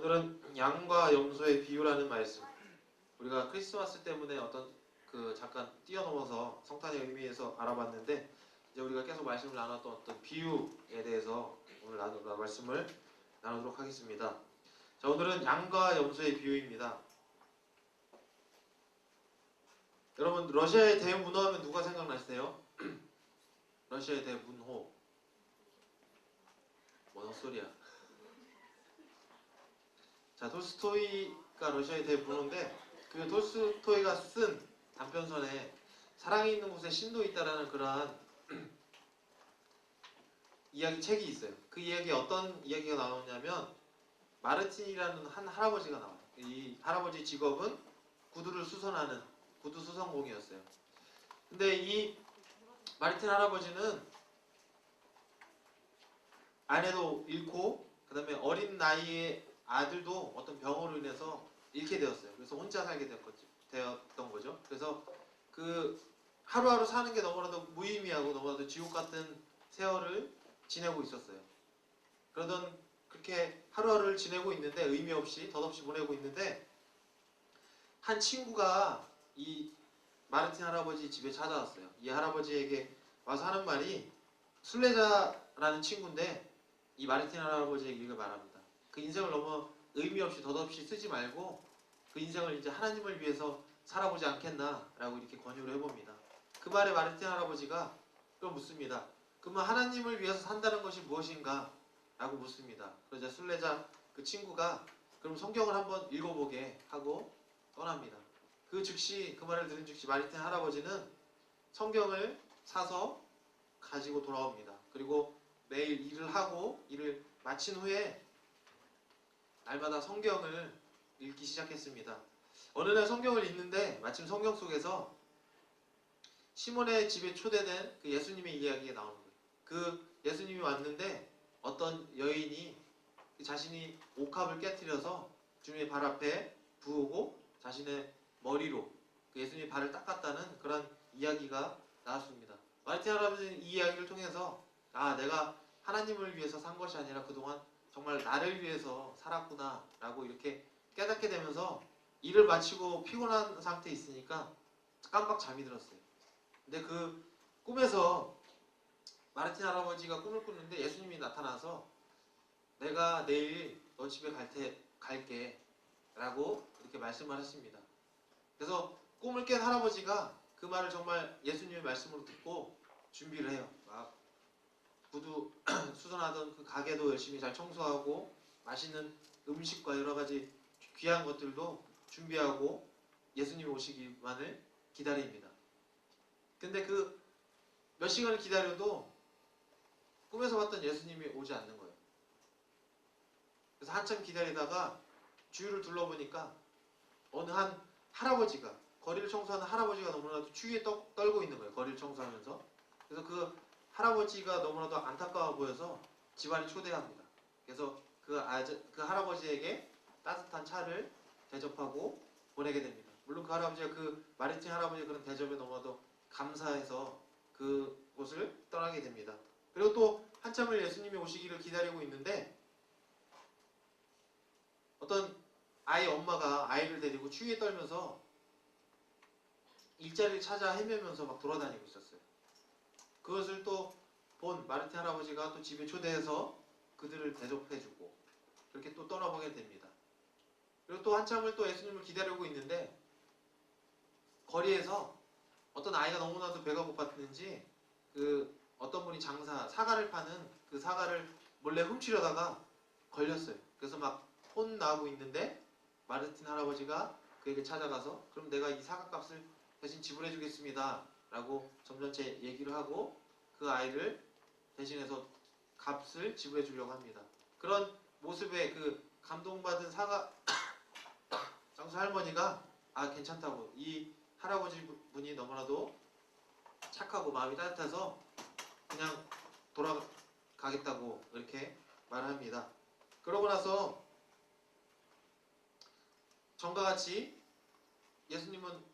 오늘은 양과 염소의 비유라는 말씀. 우리가 크리스마스 때문에 어떤 그 잠깐 뛰어넘어서 성탄의 의미에서 알아봤는데 이제 우리가 계속 말씀을 나눴던 어떤 비유에 대해서 오늘 나누 말씀을 나누도록 하겠습니다. 자 오늘은 양과 염소의 비유입니다. 여러분 러시아의 대문호 하면 누가 생각나세요? 러시아의 대문호. 뭔 헛소리야. 자 톨스토이가 러시아의 대문호인데 그 톨스토이가 쓴 단편선에 사랑이 있는 곳에 신도 있다라는 그러한 이야기 책이 있어요. 그 이야기에 어떤 이야기가 나오냐면 마르틴이라는 한 할아버지가 나와요. 이 할아버지 직업은 구두를 수선하는 구두 수선공이었어요. 근데 이 마르틴 할아버지는 아내도 잃고 그다음에 어린 나이에 아들도 어떤 병으로 인해서 잃게 되었어요. 그래서 혼자 살게 되었거든요. 되었던 거죠. 그래서 그 하루하루 사는 게 너무나도 무의미하고 너무나도 지옥 같은 세월을 지내고 있었어요. 그러던 그렇게 하루하루를 지내고 있는데 의미 없이 덧없이 보내고 있는데 한 친구가 이 마르틴 할아버지 집에 찾아왔어요. 이 할아버지에게 와서 하는 말이 순례자라는 친구인데 이 마르틴 할아버지에게 이걸 말합니다. 그 인생을 너무 의미 없이 덧없이 쓰지 말고 그 인생을 이제 하나님을 위해서 살아보지 않겠나라고 이렇게 권유를 해봅니다. 그 말에 마르틴 할아버지가 그걸 묻습니다. 그러면 하나님을 위해서 산다는 것이 무엇인가? 라고 묻습니다. 그러자 순례자 그 친구가 그럼 성경을 한번 읽어보게 하고 떠납니다. 그 즉시 그 말을 들은 즉시 마르틴 할아버지는 성경을 사서 가지고 돌아옵니다. 그리고 매일 일을 하고 일을 마친 후에 날마다 성경을 읽기 시작했습니다. 어느 날 성경을 읽는데 마침 성경 속에서 시몬의 집에 초대된 그 예수님의 이야기가 나오는 거예요. 그 예수님이 왔는데 어떤 여인이 자신이 옥합을 깨뜨려서 주님의 발 앞에 부으고 자신의 머리로 그 예수님의 발을 닦았다는 그런 이야기가 나왔습니다. 마르틴 할아버지는 이 이야기를 통해서 아 내가 하나님을 위해서 산 것이 아니라 그동안 정말 나를 위해서 살았구나 라고 이렇게 깨닫게 되면서 일을 마치고 피곤한 상태에 있으니까 깜빡 잠이 들었어요. 근데 그 꿈에서 마르틴 할아버지가 꿈을 꾸는데 예수님이 나타나서 내가 내일 너 집에 갈 테, 갈게 라고 이렇게 말씀을 하십니다. 그래서 꿈을 깬 할아버지가 그 말을 정말 예수님의 말씀으로 듣고 준비를 해요. 막 구두 수선하던 그 가게도 열심히 잘 청소하고 맛있는 음식과 여러 가지 귀한 것들도 준비하고 예수님 오시기만을 기다립니다. 근데 그 몇 시간을 기다려도 꿈에서 봤던 예수님이 오지 않는 거예요. 그래서 한참 기다리다가 주위를 둘러보니까 어느 한 할아버지가 거리를 청소하는 할아버지가 너무나도 추위에 떠, 떨고 있는 거예요. 거리를 청소하면서. 그래서 그 할아버지가 너무나도 안타까워 보여서 집안에 초대합니다. 그래서 그, 아저, 그 할아버지에게 따뜻한 차를 대접하고 보내게 됩니다. 물론 그 할아버지가 그 마르틴 할아버지의 그런 대접에 너무나도 감사해서 그곳을 떠나게 됩니다. 그리고 또 한참을 예수님이 오시기를 기다리고 있는데 어떤 아이 엄마가 아이를 데리고 추위에 떨면서 일자리를 찾아 헤매면서 막 돌아다니고 있었어요. 그것을 또 본 마르틴 할아버지가 또 집에 초대해서 그들을 대접해주고 그렇게 또 떠나보게 됩니다. 그리고 또 한참을 또 예수님을 기다리고 있는데 거리에서 어떤 아이가 너무나도 배가 고팠는지 그 어떤 분이 장사 사과를 파는 그 사과를 몰래 훔치려다가 걸렸어요. 그래서 막 혼나고 있는데 마르틴 할아버지가 그에게 찾아가서 그럼 내가 이 사과값을 대신 지불해 주겠습니다. 라고 점잖게 얘기를 하고 그 아이를 대신해서 값을 지불해 주려고 합니다. 그런 모습에 그 감동받은 사과 장수 할머니가 아 괜찮다고 이 할아버지 분이 너무나도 착하고 마음이 따뜻해서 그냥 돌아가겠다고 이렇게 말합니다. 그러고 나서 전과 같이 예수님은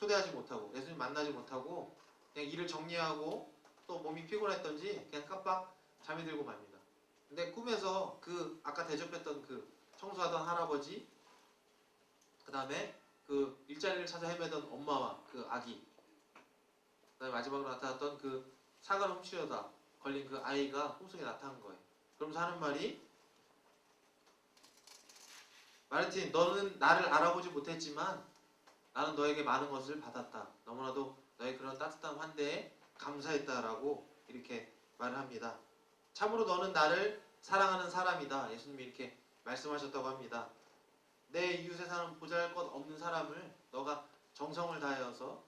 초대하지 못하고 예수님 만나지 못하고 그냥 일을 정리하고 또 몸이 피곤했던지 그냥 깜빡 잠이 들고 맙니다. 근데 꿈에서 그 아까 대접했던 그 청소하던 할아버지, 그 다음에 그 일자리를 찾아 헤매던 엄마와 그 아기, 그 다음에 마지막으로 나타났던 그 사과를 훔치려다 걸린 그 아이가 홍성에 나타난 거예요. 그러면서 하는 말이 마르틴, 너는 나를 알아보지 못했지만 나는 너에게 많은 것을 받았다. 너무나도 너의 그런 따뜻한 환대에 감사했다라고 이렇게 말을 합니다. 참으로 너는 나를 사랑하는 사람이다. 예수님이 이렇게 말씀하셨다고 합니다. 내 이웃에 사는 보잘 것 없는 사람을 너가 정성을 다하여서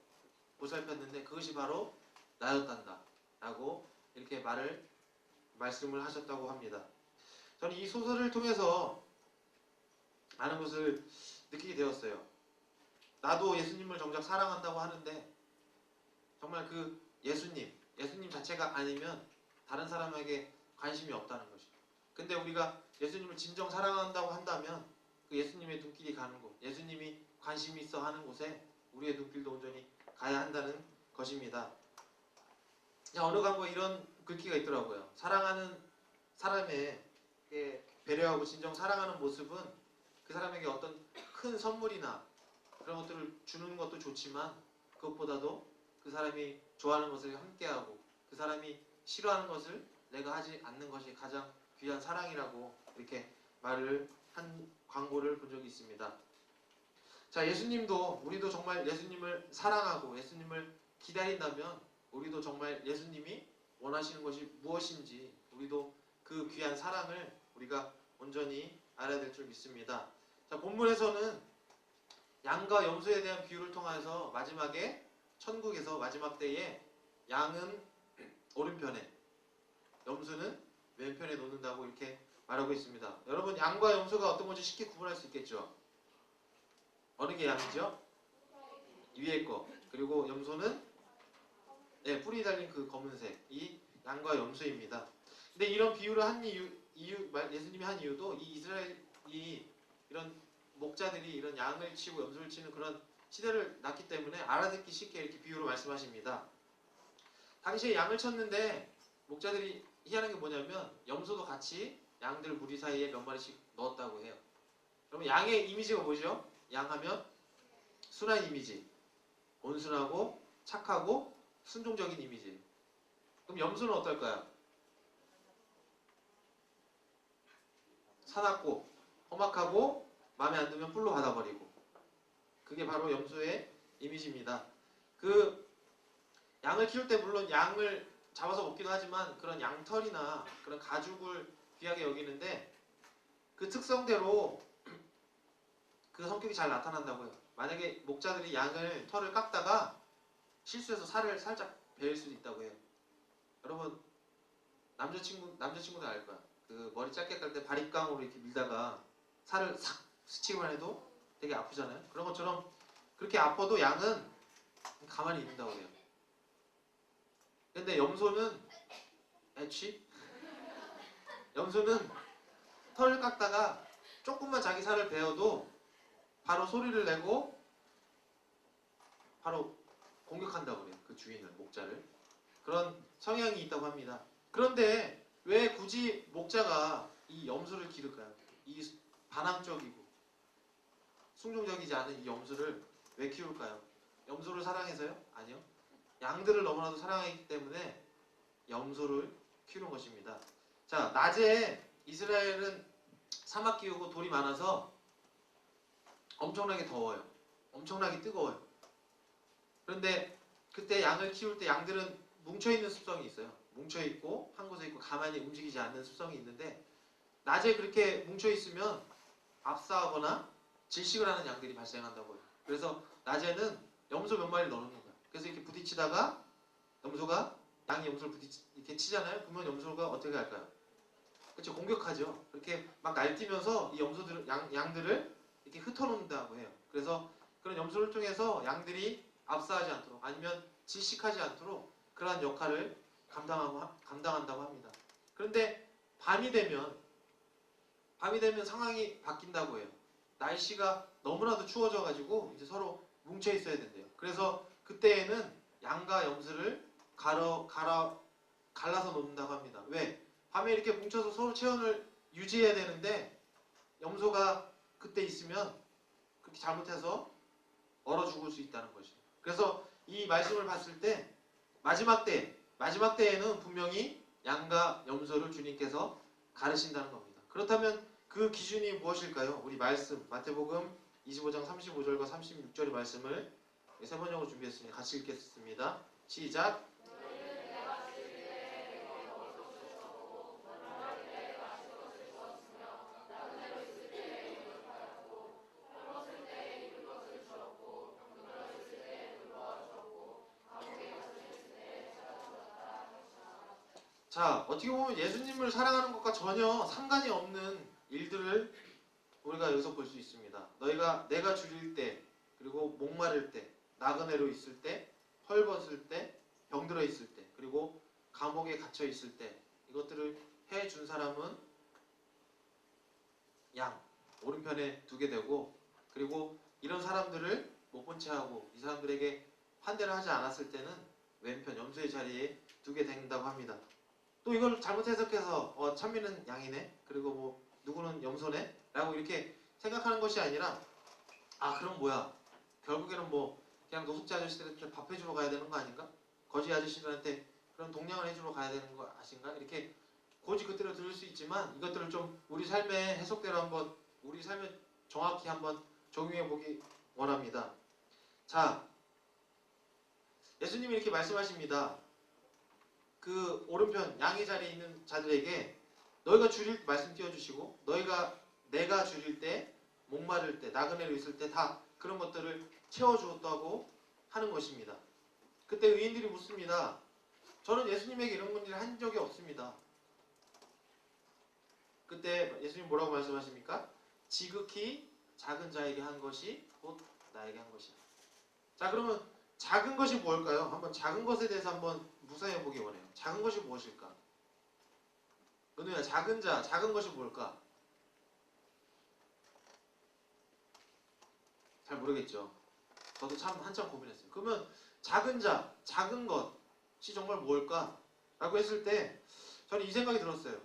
보살폈는데 그것이 바로 나였단다. 라고 이렇게 말을 말씀을 하셨다고 합니다. 저는 이 소설을 통해서 많은 것을 느끼게 되었어요. 나도 예수님을 정작 사랑한다고 하는데 정말 그 예수님, 예수님 자체가 아니면 다른 사람에게 관심이 없다는 것이. 근데 우리가 예수님을 진정 사랑한다고 한다면 그 예수님의 눈길이 가는 곳, 예수님이 관심이 있어 하는 곳에 우리의 눈길도 온전히 가야 한다는 것입니다. 야, 어느 강보에 이런 글귀가 있더라고요. 사랑하는 사람에게 배려하고 진정 사랑하는 모습은 그 사람에게 어떤 큰 선물이나 그런 것들을 주는 것도 좋지만 그것보다도 그 사람이 좋아하는 것을 함께하고 그 사람이 싫어하는 것을 내가 하지 않는 것이 가장 귀한 사랑이라고 이렇게 말을 한 광고를 본 적이 있습니다. 자, 예수님도 우리도 정말 예수님을 사랑하고 예수님을 기다린다면 우리도 정말 예수님이 원하시는 것이 무엇인지 우리도 그 귀한 사랑을 우리가 온전히 알아야 될 줄 믿습니다. 자, 본문에서는 양과 염소에 대한 비유를 통해서 마지막에 천국에서 마지막 때에 양은 오른편에 염소는 왼편에 놓는다고 이렇게 말하고 있습니다. 여러분 양과 염소가 어떤 건지 쉽게 구분할 수 있겠죠? 어느 게 양이죠? 위에 거 그리고 염소는 네, 뿌리 달린 그 검은색 이 양과 염소입니다. 근데 이런 비유를 한 이유, 이유 말- 예수님이 한 이유도 이 이스라엘이 이런 목자들이 이런 양을 치고 염소를 치는 그런 시대를 낳기 때문에 알아듣기 쉽게 이렇게 비유로 말씀하십니다. 당시에 양을 쳤는데 목자들이 희한한 게 뭐냐면 염소도 같이 양들 무리 사이에 몇 마리씩 넣었다고 해요. 그러면 양의 이미지가 뭐죠? 양하면 순한 이미지, 온순하고 착하고 순종적인 이미지. 그럼 염소는 어떨까요? 사납고 험악하고 마음에 안 들면 뿔로 받아버리고 그게 바로 염소의 이미지입니다. 그 양을 키울 때 물론 양을 잡아서 먹기도 하지만 그런 양털이나 그런 가죽을 귀하게 여기는데 그 특성대로 그 성격이 잘 나타난다고요. 만약에 목자들이 양을 털을 깎다가 실수해서 살을 살짝 베일 수도 있다고 해요. 여러분 남자친구 남자친구들 알 거야. 그 머리 짧게 깔 때 바리깡으로 이렇게 밀다가 살을 싹 스치기만 해도 되게 아프잖아요. 그런 것처럼 그렇게 아파도 양은 가만히 있는다고 해요. 근데 염소는 애취? 염소는 털을 깎다가 조금만 자기 살을 베어도 바로 소리를 내고 바로 공격한다고 그래요. 그 주인을, 목자를. 그런 성향이 있다고 합니다. 그런데 왜 굳이 목자가 이 염소를 기를까요? 이 반항적이고 순종적이지 않은 이 염소를 왜 키울까요? 염소를 사랑해서요? 아니요. 양들을 너무나도 사랑하기 때문에 염소를 키우는 것입니다. 자, 낮에 이스라엘은 사막 기후고 돌이 많아서 엄청나게 더워요. 엄청나게 뜨거워요. 그런데 그때 양을 키울 때 양들은 뭉쳐 있는 습성이 있어요. 뭉쳐 있고 한 곳에 있고 가만히 움직이지 않는 습성이 있는데 낮에 그렇게 뭉쳐 있으면 압사하거나 질식을 하는 양들이 발생한다고요. 그래서 낮에는 염소 몇 마리 넣는 거예요. 그래서 이렇게 부딪히다가 염소가 양이 염소를 부딪 이렇게 치잖아요. 그러면 염소가 어떻게 할까요? 그렇죠. 공격하죠. 그렇게 막 날뛰면서 이 염소들 양 양들을 이렇게 흩어놓는다고 해요. 그래서 그런 염소를 통해서 양들이 압사하지 않도록 아니면 질식하지 않도록 그러한 역할을 감당하고 하- 감당한다고 합니다. 그런데 밤이 되면 밤이 되면 상황이 바뀐다고 해요. 날씨가 너무나도 추워져 가지고 이제 서로 뭉쳐 있어야 된대요. 그래서 그때에는 양과 염소를 갈아 갈아 갈라서 놓는다고 합니다. 왜? 밤에 이렇게 뭉쳐서 서로 체온을 유지해야 되는데 염소가 그때 있으면 그렇게 잘못해서 얼어 죽을 수 있다는 것이죠. 그래서 이 말씀을 봤을 때 마지막 때 마지막 때에는 분명히 양과 염소를 주님께서 가르신다는 겁니다. 그렇다면 그 기준이 무엇일까요? 우리 말씀 마태복음 25장 35절과 36절의 말씀을 세 번역으로 준비했습니다. 같이 읽겠습니다. 시작. 자, 어떻게 보면 예수님을 사랑하는 것과 전혀 상관이 없는 일들을 우리가 여기서 볼 수 있습니다. 너희가 내가 줄일 때, 그리고 목마를 때, 나그네로 있을 때, 헐벗을 때, 병들어 있을 때, 그리고 감옥에 갇혀 있을 때, 이것들을 해 준 사람은 양 오른편에 두게 되고, 그리고 이런 사람들을 못 본 채 하고 이 사람들에게 환대를 하지 않았을 때는 왼편 염소의 자리에 두게 된다고 합니다. 또 이걸 잘못 해석해서 어, 찬미는 양이네 그리고 뭐 누구는 염소네? 라고 이렇게 생각하는 것이 아니라 아 그럼 뭐야? 결국에는 뭐 그냥 노숙자 아저씨들한테 밥 해주러 가야 되는 거 아닌가? 거지 아저씨들한테 그런 동냥을 해주러 가야 되는 거 아신가? 이렇게 고지 그대로 들을 수 있지만 이것들을 좀 우리 삶의 해석대로 한번 우리 삶에 정확히 한번 적용해 보기 원합니다. 자 예수님이 이렇게 말씀하십니다. 그 오른편 양의 자리에 있는 자들에게 너희가 줄일 말씀 띄워주시고 너희가 내가 줄일 때 목마를 때 나그네로 있을 때 다 그런 것들을 채워주었다고 하는 것입니다. 그때 의인들이 묻습니다. 저는 예수님에게 이런 일을 한 적이 없습니다. 그때 예수님 뭐라고 말씀하십니까? 지극히 작은 자에게 한 것이 곧 나에게 한 것이다. 자 그러면 작은 것이 무엇일까요? 한번 작은 것에 대해서 한번 묵상해 보기 원해요. 작은 것이 무엇일까? 은우야, 작은 자, 작은 것이 뭘까? 잘 모르겠죠. 저도 참 한참 고민했어요. 그러면 작은 자, 작은 것이 정말 뭘까? 라고 했을 때 저는 이 생각이 들었어요.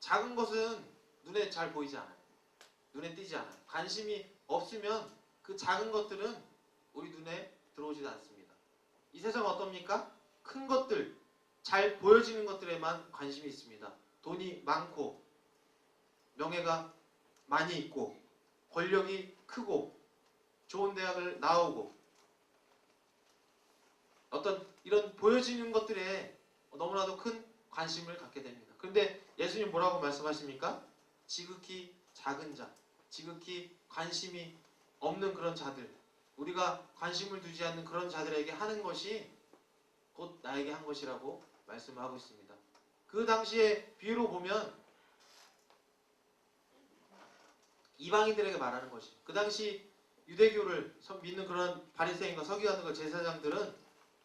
작은 것은 눈에 잘 보이지 않아요. 눈에 띄지 않아요. 관심이 없으면 그 작은 것들은 우리 눈에 들어오지도 않습니다. 이 세상 어떻습니까? 큰 것들, 잘 보여지는 것들에만 관심이 있습니다. 돈이 많고, 명예가 많이 있고, 권력이 크고, 좋은 대학을 나오고, 어떤 이런 보여지는 것들에 너무나도 큰 관심을 갖게 됩니다. 그런데 예수님 뭐라고 말씀하십니까? 지극히 작은 자, 지극히 관심이 없는 그런 자들, 우리가 관심을 두지 않는 그런 자들에게 하는 것이 곧 나에게 한 것이라고 말씀하고 있습니다. 그 당시에 비유로 보면 이방인들에게 말하는 것이 그 당시 유대교를 믿는 그런 바리새인과 서기관과 제사장들은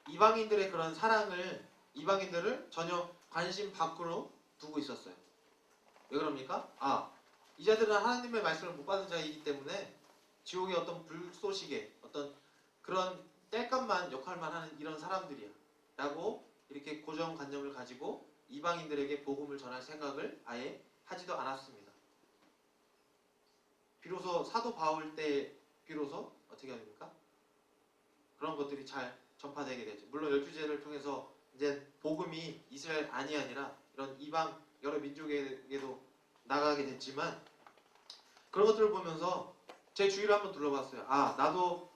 이방인들의 그런 사랑을 이방인들을 전혀 관심 밖으로 두고 있었어요. 왜 그럽니까? 아, 이 자들은 하나님의 말씀을 못 받은 자이기 때문에 지옥의 어떤 불쏘시개, 어떤 그런 땔감만 역할만 하는 이런 사람들이야. 라고 이렇게 고정관념을 가지고 이방인들에게 복음을 전할 생각을 아예 하지도 않았습니다. 비로소 사도 바울 때 비로소 어떻게 합니까? 그런 것들이 잘 전파되게 되죠. 물론 열주제를 통해서 이제 복음이 이스라엘 안이 아니라 이런 이방 여러 민족에게도 나가게 됐지만 그런 것들을 보면서 제 주위를 한번 둘러봤어요. 아 나도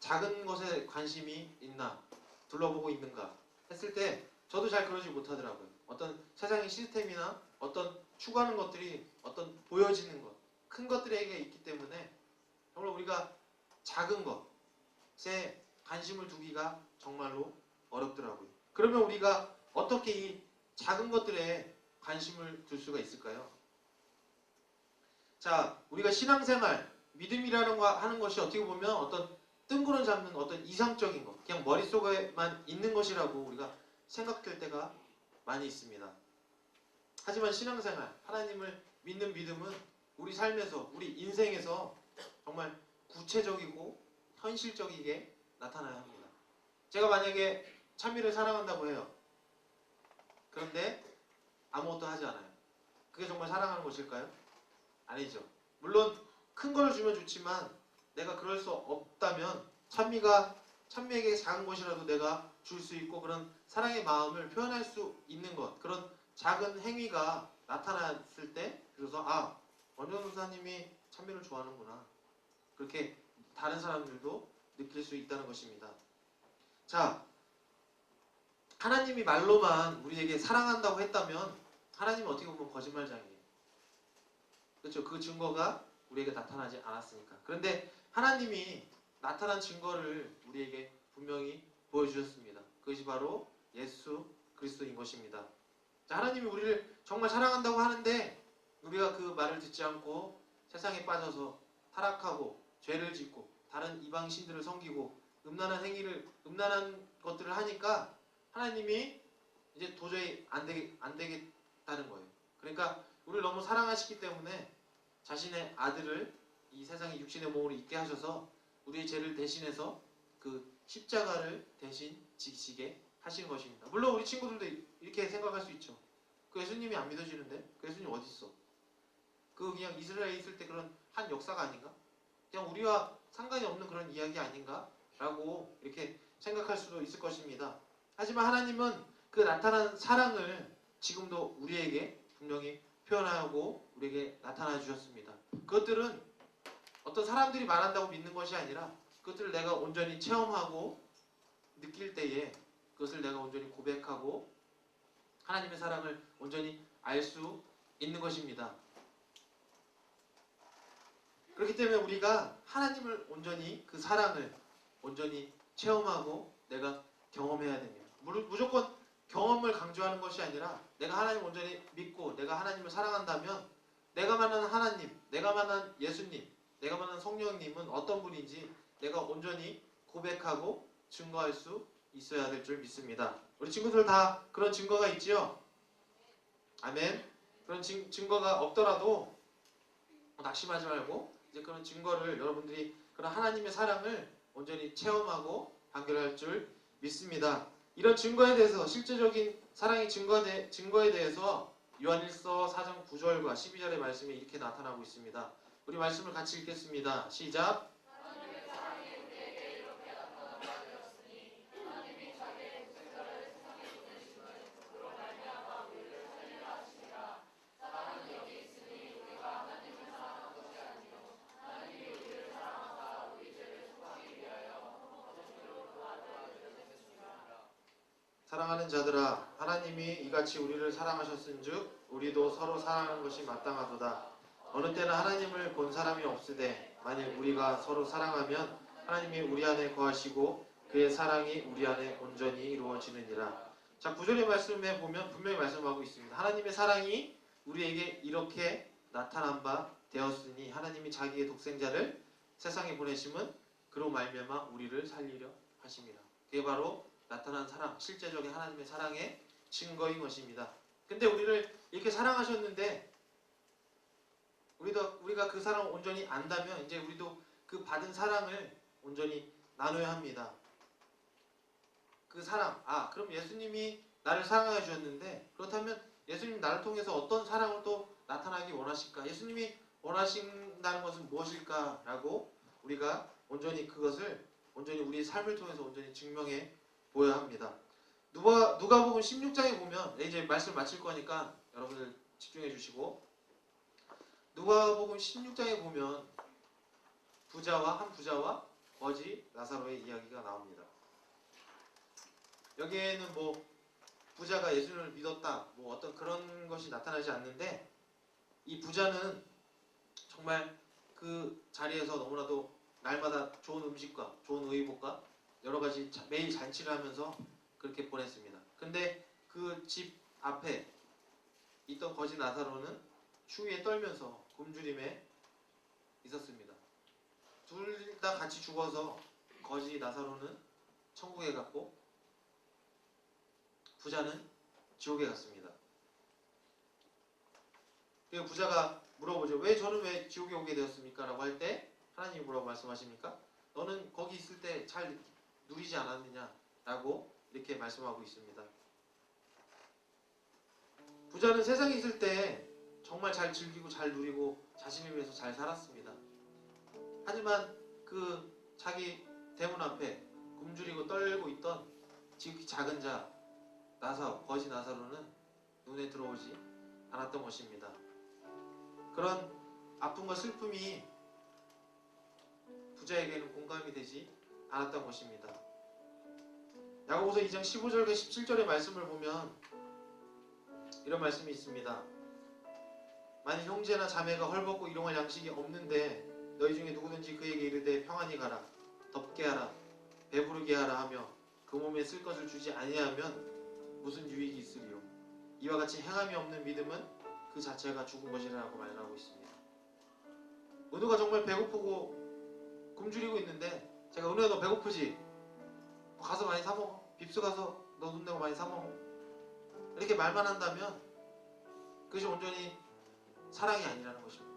작은 것에 관심이 있나 둘러보고 있는가 했을 때 저도 잘 그러지 못하더라고요. 어떤 세상의 시스템이나 어떤 추구하는 것들이 어떤 보여지는 것, 큰 것들에게 있기 때문에 정말 우리가 작은 것에 관심을 두기가 정말로 어렵더라고요. 그러면 우리가 어떻게 이 작은 것들에 관심을 둘 수가 있을까요? 자, 우리가 신앙생활, 믿음이라는 거 하는 것이 어떻게 보면 어떤 뜬구름 잡는 어떤 이상적인 것, 그냥 머릿속에만 있는 것이라고 우리가 생각될 때가 많이 있습니다. 하지만 신앙생활, 하나님을 믿는 믿음은 우리 삶에서, 우리 인생에서 정말 구체적이고 현실적이게 나타나야 합니다. 제가 만약에 참미를 사랑한다고 해요. 그런데 아무것도 하지 않아요. 그게 정말 사랑하는 것일까요? 아니죠. 물론 큰 걸 주면 좋지만 내가 그럴 수 없다면 찬미가 찬미에게 작은 것이라도 내가 줄 수 있고 그런 사랑의 마음을 표현할 수 있는 것 그런 작은 행위가 나타났을 때 그래서 아 원효 목사님이 찬미를 좋아하는구나 그렇게 다른 사람들도 느낄 수 있다는 것입니다. 자 하나님이 말로만 우리에게 사랑한다고 했다면 하나님이 어떻게 보면 거짓말장이에요. 그렇죠? 그 증거가 우리에게 나타나지 않았으니까. 그런데 하나님이 나타난 증거를 우리에게 분명히 보여주셨습니다. 그것이 바로 예수 그리스도인 것입니다. 자, 하나님이 우리를 정말 사랑한다고 하는데 우리가 그 말을 듣지 않고 세상에 빠져서 타락하고 죄를 짓고 다른 이방 신들을 섬기고 음란한 행위를 음란한 것들을 하니까 하나님이 이제 도저히 안 되게 안 되겠다는 거예요. 그러니까 우리를 너무 사랑하시기 때문에 자신의 아들을 이 세상의 육신의 몸으로 있게 하셔서 우리의 죄를 대신해서 그 십자가를 대신 지시게 하신 것입니다. 물론 우리 친구들도 이렇게 생각할 수 있죠. 그 예수님이 안 믿어지는데 그 예수님 어디 있어? 그 그냥 이스라엘에 있을 때 그런 한 역사가 아닌가? 그냥 우리와 상관이 없는 그런 이야기 아닌가?라고 이렇게 생각할 수도 있을 것입니다. 하지만 하나님은 그 나타난 사랑을 지금도 우리에게 분명히 표현하고 우리에게 나타나 주셨습니다. 그것들은 어떤 사람들이 말한다고 믿는 것이 아니라 그것들을 내가 온전히 체험하고 느낄 때에 그것을 내가 온전히 고백하고 하나님의 사랑을 온전히 알 수 있는 것입니다. 그렇기 때문에 우리가 하나님을 온전히 그 사랑을 온전히 체험하고 내가 경험해야 됩니다. 무- 무조건 경험을 강조하는 것이 아니라 내가 하나님 온전히 믿고 내가 하나님을 사랑한다면 내가 만난 하나님, 내가 만난 예수님, 내가 만난 성령님은 어떤 분인지 내가 온전히 고백하고 증거할 수 있어야 될 줄 믿습니다. 우리 친구들 다 그런 증거가 있지요? 아멘. 그런 증, 증거가 없더라도 낙심하지 말고 이제 그런 증거를 여러분들이 그런 하나님의 사랑을 온전히 체험하고 단결할 줄 믿습니다. 이런 증거에 대해서 실제적인 사랑의 증거에, 증거에 대해서 요한일서 4장 9절과 12절의 말씀이 이렇게 나타나고 있습니다. 우리 말씀을 같이 읽겠습니다. 시작. 사랑하는 자들아 하나님이 이같이 우리를 사랑하셨은즉 우리도 서로 사랑하는 것이 마땅하도다 어느 때는 하나님을 본 사람이 없으되 만일 우리가 서로 사랑하면 하나님이 우리 안에 거하시고 그의 사랑이 우리 안에 온전히 이루어지느니라. 자 구절의 말씀에 보면 분명히 말씀하고 있습니다. 하나님의 사랑이 우리에게 이렇게 나타난 바 되었으니 하나님이 자기의 독생자를 세상에 보내심은 그로 말미암아 우리를 살리려 하십니다. 그게 바로 나타난 사랑, 실제적인 하나님의 사랑의 증거인 것입니다. 근데 우리를 이렇게 사랑하셨는데 우리도 우리가 그 사랑을 온전히 안다면 이제 우리도 그 받은 사랑을 온전히 나눠야 합니다. 그 사랑, 아 그럼 예수님이 나를 사랑해 주셨는데 그렇다면 예수님 나를 통해서 어떤 사랑을 또 나타나기 원하실까? 예수님이 원하신다는 것은 무엇일까라고 우리가 온전히 그것을 온전히 우리 삶을 통해서 온전히 증명해 보여야 합니다. 누가 누가복음 16장에 보면 네, 이제 말씀 마칠 거니까 여러분들 집중해 주시고 누가복음 16장에 보면 부자와 한 부자와 거지 나사로의 이야기가 나옵니다. 여기에는 뭐 부자가 예수님을 믿었다 뭐 어떤 그런 것이 나타나지 않는데 이 부자는 정말 그 자리에서 너무나도 날마다 좋은 음식과 좋은 의복과 여러 가지 자- 매일 잔치를 하면서 그렇게 보냈습니다. 근데 그 집 앞에 있던 거지 나사로는 추위에 떨면서 굶주림에 있었습니다. 둘 다 같이 죽어서 거지 나사로는 천국에 갔고 부자는 지옥에 갔습니다. 그 부자가 물어보죠. 왜 저는 왜 지옥에 오게 되었습니까? 라고 할 때 하나님이 뭐라고 말씀하십니까? 너는 거기 있을 때 잘 누리지 않았느냐 라고 이렇게 말씀하고 있습니다. 부자는 세상에 있을 때 정말 잘 즐기고 잘 누리고 자신을 위해서 잘 살았습니다. 하지만 그 자기 대문 앞에 굶주리고 떨고 있던 지극히 작은 자 나사 거지 나사로는 눈에 들어오지 않았던 것입니다. 그런 아픔과 슬픔이 부자에게는 공감이 되지 않았던 것입니다. 야고보서 2장 15절과 17절의 말씀을 보면 이런 말씀이 있습니다. 만일 형제나 자매가 헐벗고 일용할 양식이 없는데 너희 중에 누구든지 그에게 이르되 평안히 가라 덥게 하라 배부르게 하라 하며 그 몸에 쓸 것을 주지 아니하면 무슨 유익이 있으리요 이와 같이 행함이 없는 믿음은 그 자체가 죽은 것이라고 말하고 있습니다. 은우가 정말 배고프고 굶주리고 있는데 제가 은우야 너 배고프지? 뭐 가서 많이 사 먹어. 빕스 가서 너돈 내고 많이 사 먹어. 이렇게 말만 한다면 그것이 온전히 사랑이 아니라는 것입니다.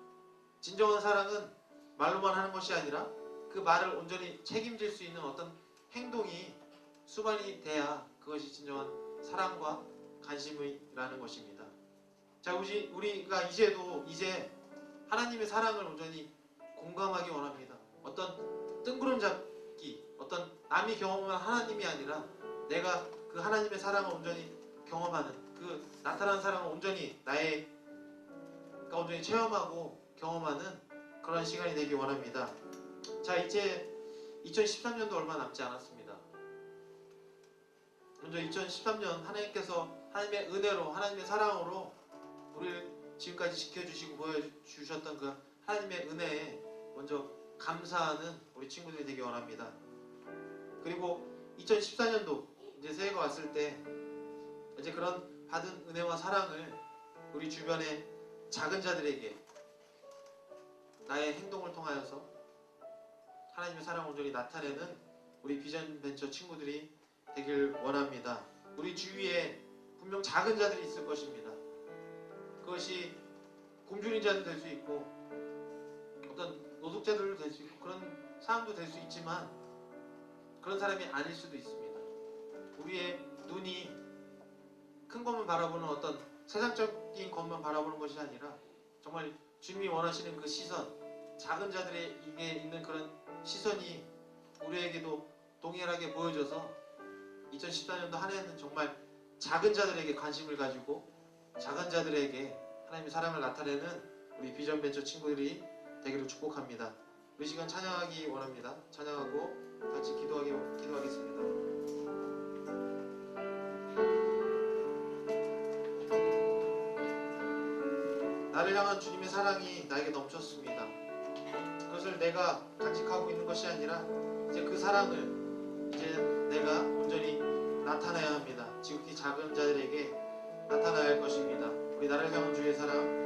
진정한 사랑은 말로만 하는 것이 아니라 그 말을 온전히 책임질 수 있는 어떤 행동이 수반이 돼야 그것이 진정한 사랑과 관심이라는 것입니다. 자, 우리, 우리가 이제도 이제 하나님의 사랑을 온전히 공감하기 원합니다. 어떤 뜬구름 잡기, 어떤 남이 경험한 하나님이 아니라 내가 그 하나님의 사랑을 온전히 경험하는 그 나타난 사랑을 온전히 나의 온전히 체험하고 경험하는 그런 시간이 되기 원합니다. 자, 이제 2013년도 얼마 남지 않았습니다. 먼저 2013년 하나님께서 하나님의 은혜로 하나님의 사랑으로 우리를 지금까지 지켜주시고 보여주셨던 그 하나님의 은혜에 먼저 감사하는 우리 친구들이 되기 원합니다. 그리고 2014년도 이제 새해가 왔을 때 이제 그런 받은 은혜와 사랑을 우리 주변의 작은 자들에게 나의 행동을 통하여서 하나님의 사랑을 온전히 나타내는 우리 비전 벤처 친구들이 되길 원합니다. 우리 주위에 분명 작은 자들이 있을 것입니다. 그것이 굶주린 자도 될 수 있고 어떤 노숙자들도 될 수 있고 그런 사람도 될 수 있지만 그런 사람이 아닐 수도 있습니다. 우리의 눈이 큰 것만 바라보는 어떤 세상적인 것만 바라보는 것이 아니라 정말 주님이 원하시는 그 시선, 작은 자들에게 있는 그런 시선이 우리에게도 동일하게 보여져서 2014년도 한 해는 정말 작은 자들에게 관심을 가지고 작은 자들에게 하나님의 사랑을 나타내는 우리 비전 벤처 친구들이 되기를 축복합니다. 우리 시간 찬양하기 원합니다. 찬양하고 같이 기도하기 기도하겠습니다. 나를 향한 주님의 사랑이 나에게 넘쳤습니다. 그것을 내가 간직하고 있는 것이 아니라 이제 그 사랑을 이제 내가 온전히 나타내야 합니다. 지극히 작은 자들에게 나타나야 할 것입니다. 우리 나를 향한 주의 사랑